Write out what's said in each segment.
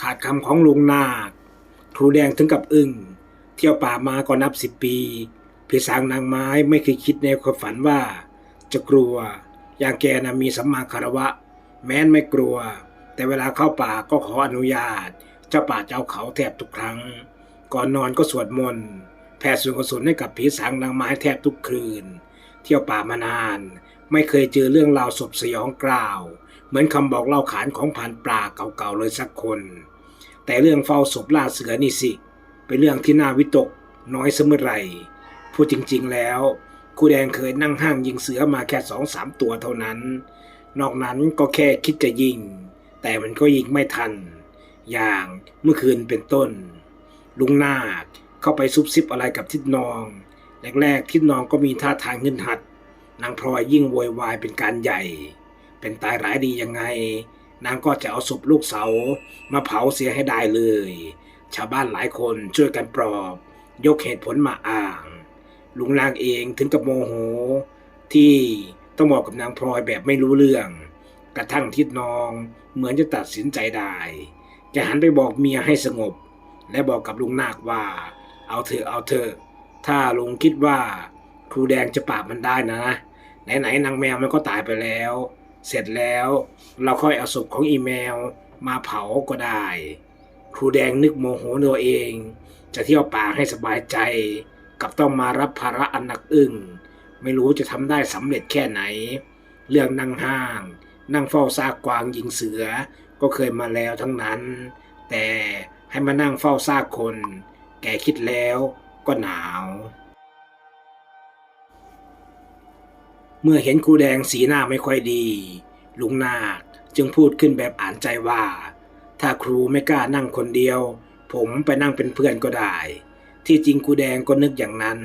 ขาดคำของลุงนาคครูแดงถึงกับอึ้งเที่ยวป่ามาก็นับสิบปีพี่สางนางไม้ไม่เคยคิดในความฝันว่า จะกลัว อย่างแกนะมีสัมมาคารวะ แม้นไม่กลัว แต่เวลาเข้าป่าก็ขออนุญาต เจ้าป่าเจ้าเขาแทบทุกครั้ง ก่อนนอนก็สวดมนต์แผ่ส่วนกุศลให้กับผีสางนางไม้แทบทุกคืน เที่ยวป่ามานาน ไม่เคยเจอเรื่องราวศพสยองกล่าว เหมือนคำบอกเล่าขานของผ่านปลาเก่าๆเลยสักคน แต่เรื่องเฝ้าศพล่าเสือนี่สิ เป็นเรื่องที่น่าวิตกน้อยเสมอไรพูดจริงๆแล้วครูแดงเคยนั่งห้างยิงเสือมาแค่สองสามตัวเท่านั้น นอกนั้นก็แค่คิดจะยิง แต่มันก็ยิงไม่ทัน อย่างเมื่อคืนเป็นต้น ลุงนาคเข้าไปซุบซิบอะไรกับทิดนอง แรกๆทิดนองก็มีท่าทางเงินหัด นางพลอยยิ่งโวยวายเป็นการใหญ่ เป็นตายร้ายดียังไง นางก็จะเอาศพลูกเสามาเผาเสียให้ได้เลย ชาวบ้านหลายคนช่วยกันปลอบ ยกเหตุผลมาอ้าง ลุงนางเองถึงกับโมโห ที่ต้องบอกกับนางพลอยแบบไม่รู้เรื่อง กระทั่งทิดนองเหมือนจะตัดสินใจได้จะหันไปบอกเมียให้สงบ และบอกกับลุงนาคว่า เอาเถอะเอาเถอะถ้าลุงคิดว่าครูแดงจะปราบมันได้นะ ไหนๆนางแมวมันก็ตายไปแล้ว เสร็จแล้ว เราค่อยเอาศพของอีแมวมาเผาก็ได้ ครูแดงนึกโมโหตัวเอง จะเที่ยวป่าให้สบายใจ กับต้องมารับภาระอันหนักอึ้งไม่รู้จะทำได้สำเร็จแค่ไหน เรื่องนั่งห้าง นั่งเฝ้าซากกวางยิงเสือก็เคยมาแล้วทั้งนั้น แต่ให้มานั่งเฝ้าซากคน แกคิดแล้วก็หนาว เมื่อเห็นครูแดงสีหน้าไม่ค่อยดี ลุงนาคจึงพูดขึ้นแบบอ่านใจว่า ถ้าครูไม่กล้านั่งคนเดียว ผมไปนั่งเป็นเพื่อนก็ได้ ที่จริงครูแดงก็นึกอย่างนั้น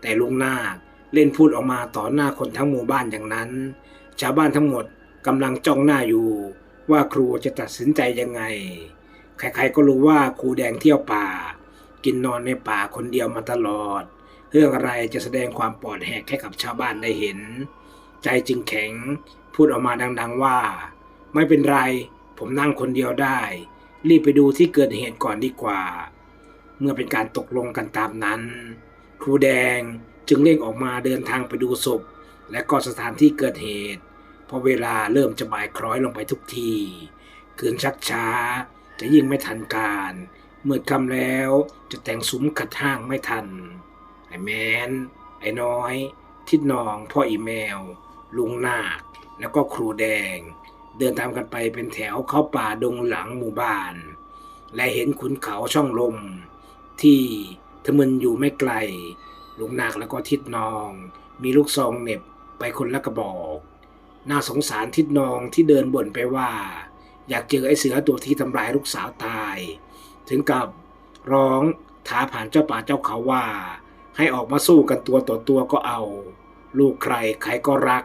แต่ลุงนาคเล่นพูดออกมาต่อหน้าคนทั้งหมู่บ้านอย่างนั้น ชาวบ้านทั้งหมดกำลังจ้องหน้าอยู่ ว่าครูจะตัดสินใจยังไง ใครๆก็รู้ว่าครูแดงเที่ยวป่า กินนอนในป่าคนเดียวมาตลอด เรื่องอะไรจะแสดงความปลอดแหกให้กับชาวบ้านได้เห็น ใจจึงแข็งพูดออกมาดัง ๆว่า ไม่เป็นไร ผมนั่งคนเดียวได้ รีบไปดูที่เกิดเหตุก่อนดีกว่า เมื่อเป็นการตกลงกันตามนั้น ครูแดงจึงเร่งออกมาเดินทางไปดูศพ และก็สถานที่เกิดเหตุเพราะเวลาเริ่มจะบ่ายคล้อยลงไปทุกทีคืนชักช้าจะยิ่งไม่ทันการเมื่อคำแล้วจะแต่งซุ้มขัดห้างไม่ทัน ไอ้แมน ไอ้น้อย ทิดนอง พ่ออีแมวลุงนาค แล้วก็ครูแดง เดินตามกันไปเป็นแถวเข้าป่าดงหลังหมู่บ้าน และเห็นขุนเขาช่องลม ที่ทะมึนอยู่ไม่ไกล ลุงนาคแล้วก็ทิดนอง มีลูกซองเหน็บไปคนละกระบอก น่าสงสารทิดนองที่เดินบ่นไปว่า อยากเจอไอ้เสือตัวที่ทำร้ายลูกสาวตาย ถึงกับร้องท้าผ่านเจ้าป่าเจ้าเขาว่า ให้ออกมาสู้กันตัวต่อตัวก็เอา ลูกใครใครก็รัก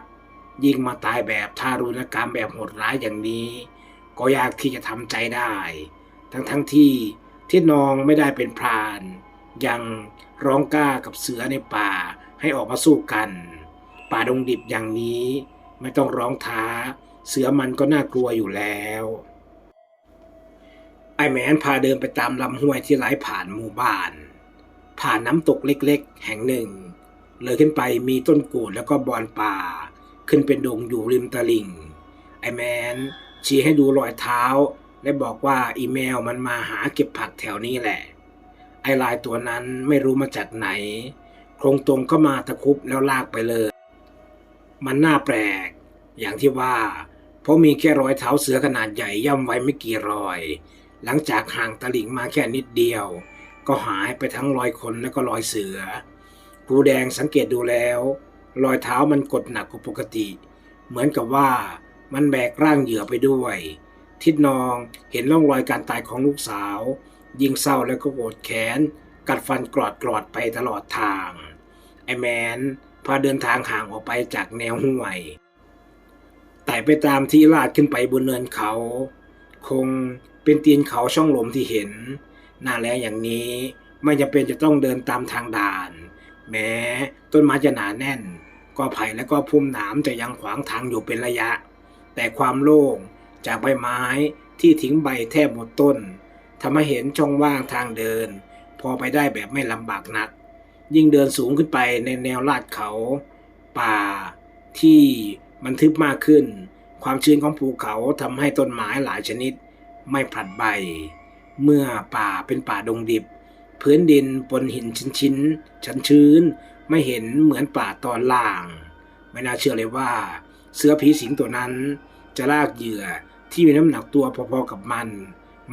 ยิ่งมาตายแบบทารุณกรรมแบบโหดร้ายอย่างนี้ ก็ยากที่จะทำใจได้ ทั้งทั้งที่ที่นองไม่ได้เป็นพราน ยังร้องกล้ากับเสือในป่าให้ออกมาสู้กัน ป่าดงดิบอย่างนี้ ไม่ต้องร้องท้า เสือมันก็น่ากลัวอยู่แล้วไอแมนพาเดินไปตามลำห้วยที่ไหลผ่านหมู่บ้าน ผ่านน้ำตกเล็กๆ แห่งหนึ่ง เลยขึ้นไปมีต้นกูดแล้วก็บอนป่า ขึ้นเป็นดงอยู่ริมตลิ่ง ไอแมนชี้ให้ดูรอยเท้า และบอกว่าอีเมลมันมาหาเก็บผักแถวนี้แหละ ไอลายตัวนั้นไม่รู้มาจากไหน โครงตรงก็มาตะคุบแล้วลากไปเลย มันน่าแปลก อย่างที่ว่า เพราะมีแค่รอยเท้าเสือขนาดใหญ่ย่ำไว้ไม่กี่รอย หลังจากห่างตลิ่งมาแค่นิดเดียว ก็หายไปทั้งรอยคนและก็รอยเสือครูแดงสังเกตดูแล้ว รอยเท้ามันกดหนักกว่าปกติ เหมือนกับว่ามันแบกร่างเหยื่อไปด้วย ทิดนองเห็นร่องรอยการตายของลูกสาว ยิ่งเศร้าแล้วก็โกรธแค้น กัดฟันกรอดกรอดไปตลอดทาง ไอแมนพาเดินทางห่างออกไปจากแนวห้วยไต่ไปตามที่ลาดขึ้นไปบนเนินเขา คงเป็นตีนเขาช่องลมที่เห็น หน้าแล้งอย่างนี้ ไม่จำเป็นจะต้องเดินตามทางด่าน แม้ต้นไม้จะหนาแน่นก็ไผ่และก็พุ่มหนามจะยังขวางทางอยู่เป็นระยะ แต่ความโล่งจากใบไม้ที่ทิ้งใบแทบหมดต้นทำให้เห็นช่องว่างทางเดิน พอไปได้แบบไม่ลำบากนัก ยิ่งเดินสูงขึ้นไปในแนวลาดเขา ป่าที่มันทึบมากขึ้น ความชื้นของภูเขาทำให้ต้นไม้หลายชนิด ไม่ผลัดใบ เมื่อป่าเป็นป่าดงดิบ พื้นดินปนหินชิ้นๆชั้นชื้น ไม่เห็นเหมือนป่าตอนล่าง ไม่น่าเชื่อเลยว่า เสือผีสิงตัวนั้น จะลากเหยื่อที่มีน้ำหนักตัวพอๆกับมัน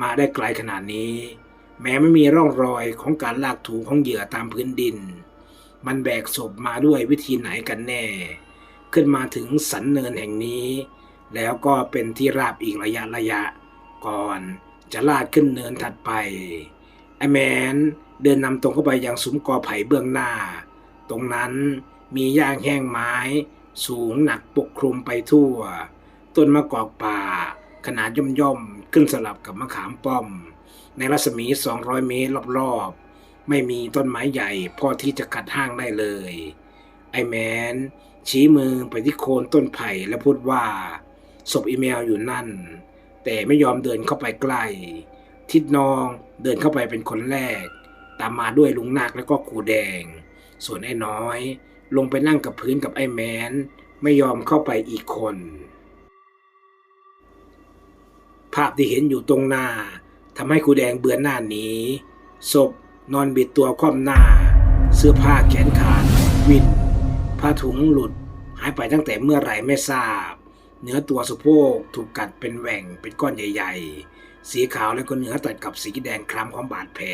มาได้ไกลขนาดนี้ แม้ไม่มีร่องรอยของการลากถูของเหยื่อตามพื้นดิน มันแบกศพมาด้วยวิธีไหนกันแน่ ขึ้นมาถึงสันเนินแห่งนี้ แล้วก็เป็นที่ราบอีกระยะระยะก่อน จะลาดขึ้นเนินถัดไป ไอแมนเดินนำตรงเข้าไปยังซุ้มกอไผ่เบื้องหน้า ตรงนั้นมีหญ้าแห้งไม้ สูงหนักปกคลุมไปทั่ว ต้นมะกอกป่า ขนาดย่อมย่อมๆ ขึ้นสลับกับมะขามป้อม ในรัศมี 200 เมตรรอบๆ ไม่มีต้นไม้ใหญ่พอที่จะกัดห้างได้เลย ไอแมนชี้มือไปที่โคนต้นไผ่และพูดว่าศพอีเมลอยู่นั่น แต่ไม่ยอมเดินเข้าไปใกล้ ทิดนองเดินเข้าไปเป็นคนแรก ตามมาด้วยลุงนาคแล้วก็ครูแดง ส่วนไอ้น้อย ลงไปนั่งกับพื้นกับไอ้แมนไม่ยอมเข้าไปอีกคน ภาพที่เห็นอยู่ตรงหน้าทำให้ครูแดงเบือนหน้าหนีศพนอนบิดตัวคว่ำหน้า เสื้อผ้าแขนขาดวินผ้าถุงหลุด หายไปตั้งแต่เมื่อไหร่ไม่ทราบ เนื้อตัวสะโพกถูกกัดเป็นแหว่งเป็นก้อนใหญ่ ๆ สีขาวแล้วก็เนื้อตัดกับสีแดงคล้ำของบาดแผล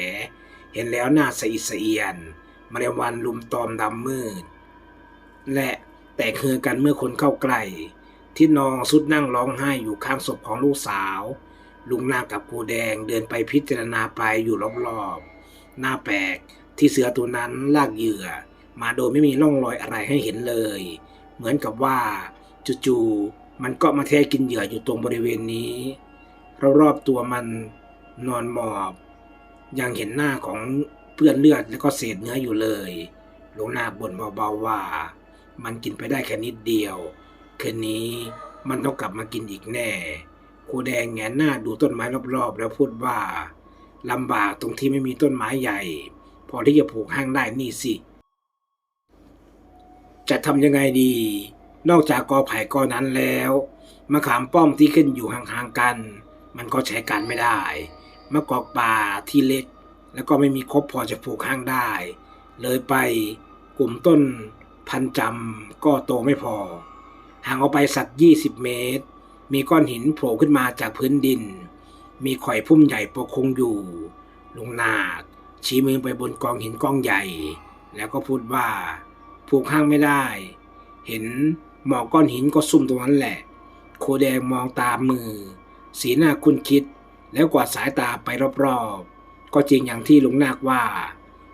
เห็นแล้วหน้าสะอิดสะเอียนมาเรวันลุมตอมดำมืด และแตกคือกันเมื่อคนเข้าใกล้ที่นองสุดนั่งร้องไห้อยู่ข้างศพของลูกสาว ลุงนากับกูแดงเดินไปพิจารณาไปอยู่รอบๆหน้าแปลกที่เสือตัวนั้นลากเหยื่อ มาโดยไม่มีร่องรอยอะไรให้เห็นเลย เหมือนกับว่าจู่ๆ มันก็มาแทะกินเหยื่ออยู่ตรงบริเวณนี้รอบๆตัวมันนอนหมอบ ยังเห็นหน้าของเปื้อนเลือดแล้วก็เศษเนื้ออยู่เลยหลวงนาบ่นเบาๆว่า มันกินไปได้แค่นิดเดียว คืนนี้มันต้องกลับมากินอีกแน่ครูแดงแงนหน้าดูต้นไม้รอบๆ แล้วพูดว่าลำบากตรงที่ไม่มีต้นไม้ใหญ่ พอที่จะผูกห้างได้นี่สิ จะทำยังไงดี นอกจากกอไผ่กอนั้นแล้วมะขามป้อมที่ขึ้นอยู่ห่างๆกัน มันก็ใช้การไม่ได้มะกอกป่าที่เล็ก แล้วก็ไม่มีครบพอจะผูกห้างได้ เลยไปกลุ่มต้นพันจำก็โตไม่พอ ห่างออกไปสักยี่สิบเมตร มีก้อนหินโผล่ขึ้นมาจากพื้นดิน มีข่อยพุ่มใหญ่ปกคลุมอยู่ ลุงนาคชี้มือไปบนกองหินกองใหญ่ แล้วก็พูดว่า ผูกห้างไม่ได้ เห็น มอกก้อนหินก็ซุ่มตรงนั้นแหละ โคแดงมองตามมือ สีหน้าคุ้นคิด แล้วกวาดสายตาไปรอบๆ ก็จริงอย่างที่ลุงนาคว่า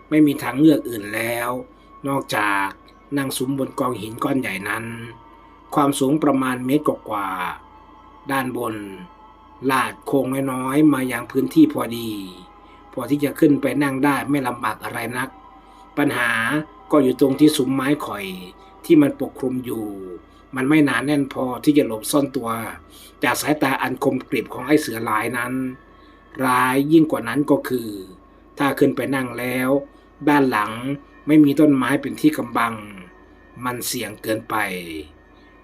ไม่มีทางเลือกอื่นแล้ว นอกจากนั่งซุ้มบนกองหินก้อนใหญ่นั้น ความสูงประมาณเมตรกว่า ด้านบน ลาดโค้งน้อยๆ มาอย่างพื้นที่พอดี พอที่จะขึ้นไปนั่งได้ไม่ลำบากอะไรนัก ปัญหาก็อยู่ตรงที่ซุ้มไม้ข่อย ที่มันปกคลุมอยู่ มันไม่หนานแน่นพอที่จะหลบซ่อนตัว จากสายตาอันคมกริบของไอ้เสือลายนั้น ร้ายยิ่งกว่านั้นก็คือ ถ้าขึ้นไปนั่งแล้ว ด้านหลังไม่มีต้นไม้เป็นที่กำบัง มันเสี่ยงเกินไป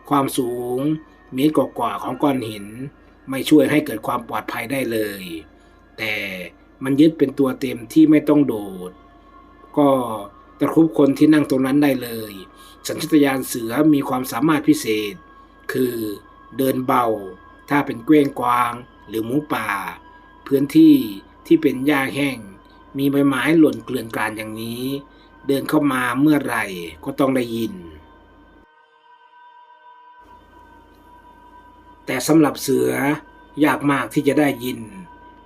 ความสูงเมตรกว่าของก้อนหิน ไม่ช่วยให้เกิดความปลอดภัยได้เลย แต่มันยึดเป็นตัวเต็มที่ไม่ต้องโดด ก็ตะครุบคนที่นั่งตรงนั้นได้เลย สัญชาตญาณเสือมีความสามารถพิเศษ คือเดินเบา ถ้าเป็นเกว้งกวาง หรือหมูป่า พื้นที่ที่เป็นหญ้าแห้ง มีใบไม้หล่นเกลื่อนกลาดอย่างนี้ เดินเข้ามาเมื่อไหร่ก็ต้องได้ยิน แต่สำหรับเสือยากมากที่จะได้ยิน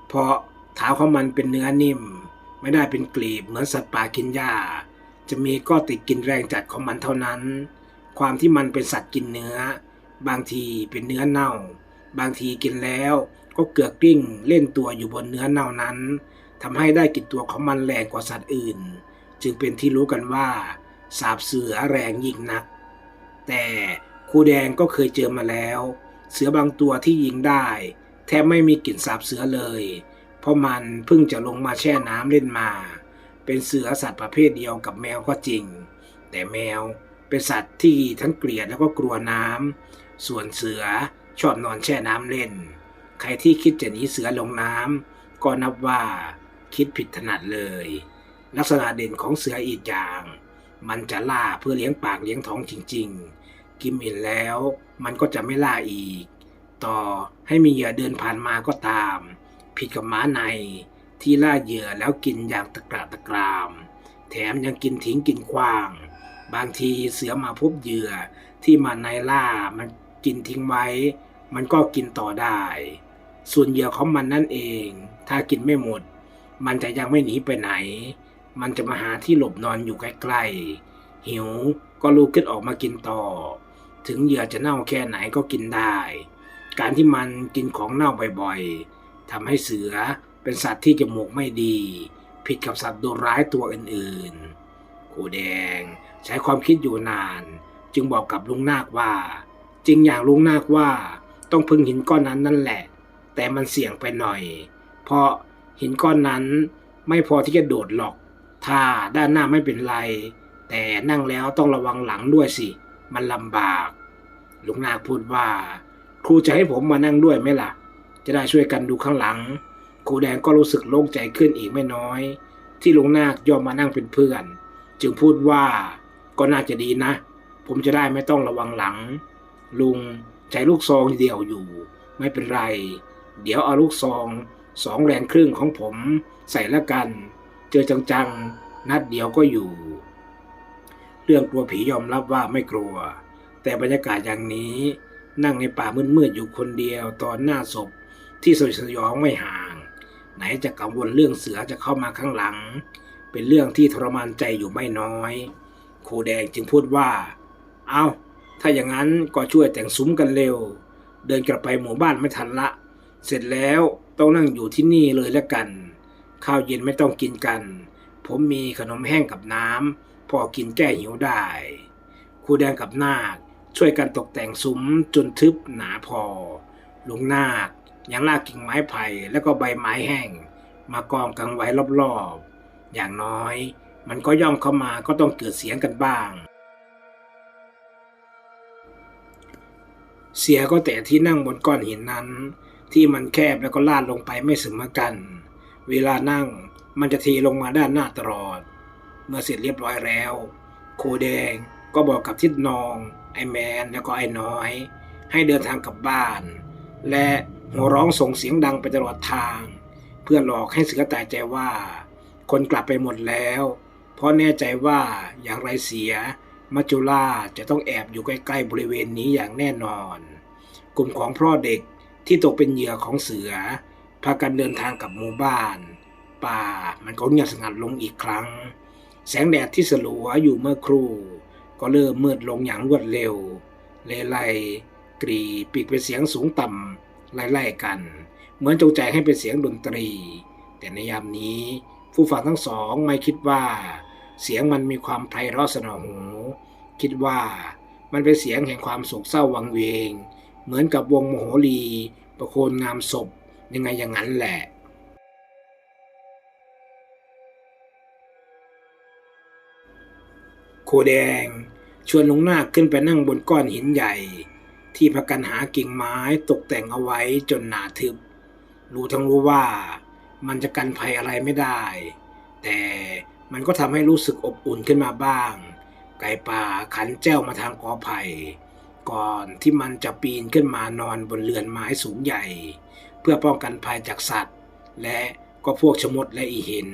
เพราะเท้าของมันเป็นเนื้อนิ่ม ไม่ได้เป็นกลีบเหมือนสัตว์ป่ากินหญ้า จะมีก็ติดกินแรงจัดของมันเท่านั้น ความที่มันเป็นสัตว์กินเนื้อ บางทีเป็นเนื้อเน่า บางทีกินแล้วก็เกือกกลิ้งเล่นตัวอยู่บนเนื้อเน่านั้นทำให้ได้กลิ่นตัวของมันแรงกว่าสัตว์อื่น จึงเป็นที่รู้กันว่า สาบเสือแรงยิ่งนัก แต่ครูแดงก็เคยเจอมาแล้ว เสือบางตัวที่ยิงได้ แทบไม่มีกลิ่นสาบเสือเลย เพราะมันเพิ่งจะลงมาแช่น้ำเล่นมา เป็นเสือสัตว์ประเภทเดียวกับแมวก็จริง แต่แมวเป็นสัตว์ที่ทั้งเกลียดแล้วก็กลัวน้ำส่วนเสือชอบนอนแช่น้ำเล่น ใครที่คิดจะหนีเสือลงน้ำก็นับว่าคิดผิดถนัดเลย ลักษณะเด่นของเสืออีกอย่าง มันจะล่าเพื่อเลี้ยงปากเลี้ยงท้องจริง ๆ กินอิ่มแล้วมันก็จะไม่ล่าอีก ต่อให้มีเหยื่อเดินผ่านมาก็ตาม ผิดกับม้าใน ที่ล่าเหยื่อแล้วกินอย่างตะกระตะกราม แถมยังกินทิ้งกินขว้าง บางทีเสือมาพบเหยื่อที่มันในล่ามันกินทิ้งไว้ มันก็กินต่อได้ ส่วนเหยื่อของมันนั่นเอง ถ้ากินไม่หมด มันจะยังไม่หนีไปไหน มันจะมาหาที่หลบนอนอยู่ใกล้ๆหิวก็ลุกขึ้นออกมากินต่อ ถึงเหยื่อจะเน่าแค่ไหนก็กินได้ การที่มันกินของเน่าบ่อยๆทำให้เสือ เป็นสัตว์ที่จมูกไม่ดี ผิดกับสัตว์ดุร้ายตัวอื่นๆครูแดงใช้ความคิดอยู่นาน จึงบอกกับลุงนาคว่า จริงอย่างลุงนาคว่า ต้องพึ่งหินก้อนนั้นนั่นแหละ แต่มันเสี่ยงไปหน่อย เพราะหินก้อนนั้นไม่พอที่จะโดดหรอก ถ้าด้านหน้าไม่เป็นไร แต่นั่งแล้วต้องระวังหลังด้วยสิ มันลำบาก ลุงนาคพูดว่า ครูจะให้ผมมานั่งด้วยไหมล่ะ จะได้ช่วยกันดูข้างหลัง ครูแดงก็รู้สึกโล่งใจขึ้นอีกไม่น้อย ที่ลุงนาคยอมมานั่งเป็นเพื่อน จึงพูดว่าก็น่าจะดีนะ ผมจะได้ไม่ต้องระวังหลัง ลุงใช้ลูกซองเดียวอยู่ ไม่เป็นไร เดี๋ยวเอาลูกซองสองแรงครึ่งของผมใส่ละกัน เจอจังๆ นัดเดียวก็อยู่ เรื่องกลัวผียอมรับว่าไม่กลัว แต่บรรยากาศอย่างนี้ นั่งในป่ามืดๆอยู่คนเดียวตอนหน้าศพที่สยดสยองไม่หา ไหนจะกังวลเรื่องเสือจะเข้ามาข้างหลัง เป็นเรื่องที่ทรมานใจอยู่ไม่น้อยครูแดงจึงพูดว่า เอาถ้าอย่างนั้นก็ช่วยแต่งซุ้มกันเร็ว เดินกลับไปหมู่บ้านไม่ทันละ เสร็จแล้วต้องนั่งอยู่ที่นี่เลยแล้วกัน ข้าวเย็นไม่ต้องกินกัน ผมมีขนมแห้งกับน้ำพอกินแก้หิวได้ครูแดงกับนาคช่วยกันตกแต่งซุ้มจนทึบหนาพอลุงนาค ยังลากกิ่งไม้ไผ่แล้วก็ใบไม้แห้ง มากองกันไว้รอบๆ อย่างน้อย มันก็ย่องเข้ามาก็ต้องเกิดเสียงกันบ้าง เสียก็แต่ที่นั่งบนก้อนหินนั้น ที่มันแคบแล้วก็ลาดลงไปไม่เสมอกัน เวลานั่งมันจะทีลงมาด้านหน้าตลอด เมื่อเสร็จเรียบร้อยแล้ว โคแดงก็บอกกับทิดนอง ไอแมนแล้วก็ไอ้น้อย ให้เดินทางกลับบ้าน และ หัวร้องส่งเสียงดังไปตลอดทาง เพื่อหลอกให้เสือตายใจว่า คนกลับไปหมดแล้ว เพราะแน่ใจว่าอย่างไรเสีย มัจจุราชจะต้องแอบอยู่ใกล้ๆบริเวณนี้อย่างแน่นอน กลุ่มของพ่อเด็กที่ตกเป็นเหยื่อของเสือ พากันเดินทางกลับหมู่บ้าน ป่ามันก็เงียบสงัดลงอีกครั้ง แสงแดดที่สลัวอยู่เมื่อครู่ ก็เริ่มมืดลงอย่างรวดเร็ว เลไลกรีปีกเป็นเสียงสูงต่ำ ไล่ๆกัน เหมือนจงใจให้เป็นเสียงดนตรี แต่ในยามนี้ ผู้ฟังทั้งสองไม่คิดว่า เสียงมันมีความไพเราะสนอหู คิดว่ามันเป็นเสียงแห่งความโศกเศร้าวังเวง เหมือนกับวงโมโหรีประโคนงามศพยังไงอย่างนั้นแหละโคแดงชวนลุงนาคขึ้นไปนั่งบนก้อนหินใหญ่ ที่พากันหากิ่งไม้ตกแต่งเอาไว้จนหนาทึบ รู้ทั้งรู้ว่ามันจะกันภัยอะไรไม่ได้ แต่มันก็ทำให้รู้สึกอบอุ่นขึ้นมาบ้าง ไก่ป่าขันแจ้วมาทางกอไผ่ก่อนที่มันจะปีนขึ้นมานอนบนเรือนไม้สูงใหญ่ เพื่อป้องกันภัยจากสัตว์ และก็พวกชมดและอีหิน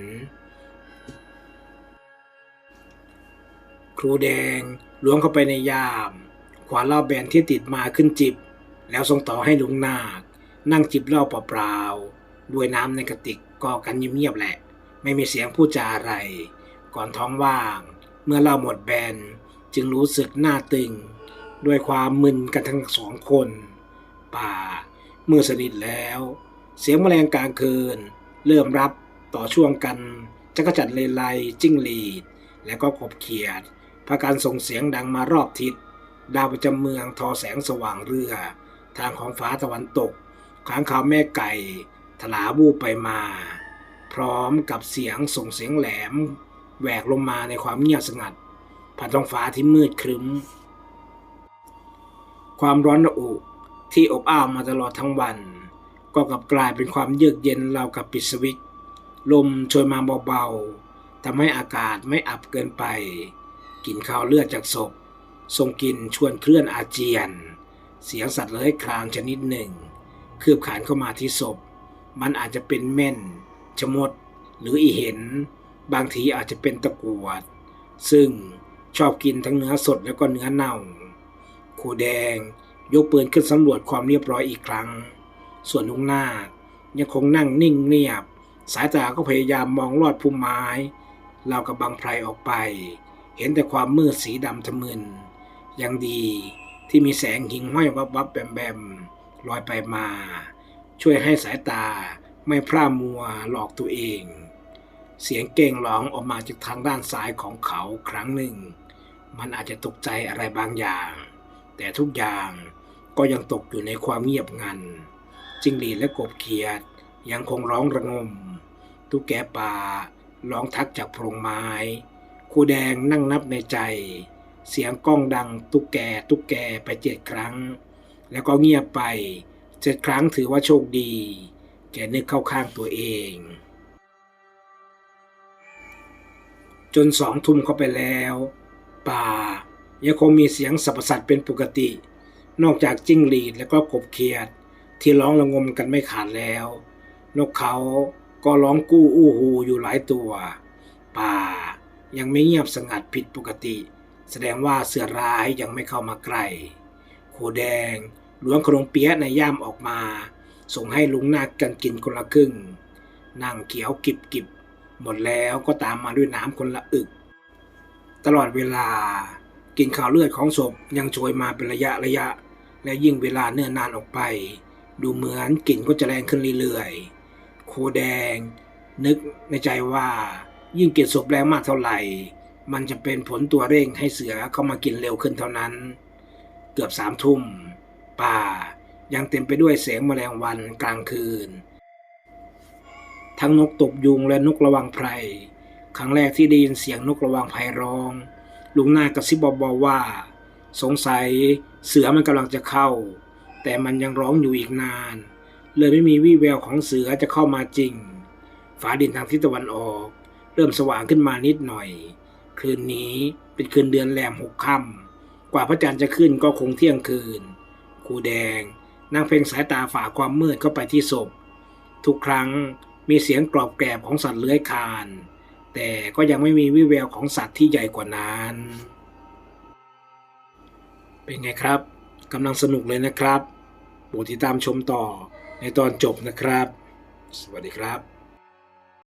ครูแดงล้วงเข้าไปในยาม ขวาเหล้าแบนที่ติดมาขึ้นจิบ แล้วส่งต่อให้ลุงนาค นั่งจิบเหล้าเปล่าๆด้วยน้ำในกระติกก็กันเงียบๆแหละ ไม่มีเสียงพูดจาอะไร ก่อนท้องว่าง เมื่อเหล้าหมดแบนจึงรู้สึกหน้าตึง ด้วยความมึนกันทั้งสองคน ป่า เมื่อสนิทแล้ว เสียงแมลงกลางคืน เริ่มรับต่อช่วงกันจักรจัดเลไลจิ้งหรีด และก็กบเขียดพาการส่งเสียงดังมารอบทิศ ดาวประจำเมืองทอแสงสว่างเรือ ทางของฟ้าตะวันตกข้างขาวแม่ไก่ทลาบูบไปมา พร้อมกับเสียงส่งเสียงแหลมแหวกลงมาในความเงียบสงัดผ่านท้องฟ้าที่มืดครึ้ม ความร้อนระอุที่อบอ้าวมาตลอดทั้งวัน ก็กลับกลายเป็นความเยือกเย็นราวกับปิดสวิตลมโชยมาเบาๆทำให้อากาศไม่อับเกินไป กลิ่นข้าวเลือดจากศพ ส่งกินชวนเคลื่อนอาเจียน เสียงสัตว์เลื้อยคลานชนิดหนึ่ง คืบขานเข้ามาที่ศพ มันอาจจะเป็นเม่น ชมด หรืออีเห็น บางทีอาจจะเป็นตะกวด ซึ่งชอบกินทั้งเนื้อสดแล้วก็เนื้อเน่าครูแดงยกปืนขึ้นสำรวจความเรียบร้อยอีกครั้ง ส่วนลุงนาคยังคงนั่งนิ่งเงียบ สายตาก็พยายามมองลอดพุ่มไม้เรากับบังไพรออกไป เห็นแต่ความมืดสีดำทะมึน ยังดีที่มีแสงหิ่งห้อยวับวับแบมแบมลอยไปมา ช่วยให้สายตาไม่พร่ามัวหลอกตัวเอง เสียงเก่งร้องออกมาจากทางด้านซ้ายของเขาครั้งหนึ่ง มันอาจจะตกใจอะไรบางอย่าง แต่ทุกอย่างก็ยังตกอยู่ในความเงียบงัน จิงหรีและกบเขียดยังคงร้องระงม ตุ๊กแกป่าร้องทักจากโพรงไม้ คูแดงนั่งนับในใจ เสียงก้องดังตุ๊กแกตุ๊กแกไปเจ็ดครั้ง แล้วก็เงียบไปเจ็ดครั้งถือว่าโชคดี แกนึกเข้าข้างตัวเอง จนสองทุ่มเข้าไปแล้ว ป่ายังคงมีเสียงสับสัตว์เป็นปกติ นอกจากจิ้งหรีดและก็กบเขียด ที่ร้องระงมกันไม่ขาดแล้ว นกเขาก็ร้องกู้อู้ฮูอยู่หลายตัว ป่ายังไม่เงียบสงัดผิดปกติ แสดงว่าเสือร้ายยังไม่เข้ามาใกล้โคแดงล้วงขนมเปี๊ยะในย่ามออกมา ส่งให้ลุงนาคกันกินคนละครึ่ง นั่งเขียวกิบกิบหมดแล้วก็ตามมาด้วยน้ำคนละอึก ตลอดเวลากินข่าวเลือดของศพยังโชยมาเป็นระยะระยะ และยิ่งเวลาเนิ่นนานออกไป ดูเหมือนกลิ่นก็จะแรงขึ้นเรื่อยๆโคแดง นึกในใจว่ายิ่งเกลิ่นศพแรงมากเท่าไหร่ มันจะเป็นผลตัวเร่งให้เสือเข้ามากินเร็วขึ้นเท่านั้น เกือบสามทุ่ม ป่ายังเต็มไปด้วยเสียงแมลงวันกลางคืน ทั้งนกตบยุงและนกระวังไพรครั้งแรกที่ได้ยินเสียงนกระวังไพรร้อง ลุงหน้ากระซิบบาๆว่า สงสัยเสือมันกำลังจะเข้า แต่มันยังร้องอยู่อีกนาน เลยไม่มีวี่แววของเสือจะเข้ามาจริง ฝาดินทางทิศตะวันออก เริ่มสว่างขึ้นมานิดหน่อย คืนนี้เป็นคืนเดือนแรมหกค่ำกว่าพระจันทร์จะขึ้นก็คงเที่ยงคืนครูแดงนั่งเพ่งสายตาฝ่าความมืดเข้าไปที่ศพ ทุกครั้งมีเสียงกรอบแกรบของสัตว์เลื้อยคลาน แต่ก็ยังไม่มีวิแววของสัตว์ที่ใหญ่กว่านั้น เป็นไงครับกำลังสนุกเลยนะครับโปรดติดตามชมต่อในตอนจบนะครับ สวัสดีครับ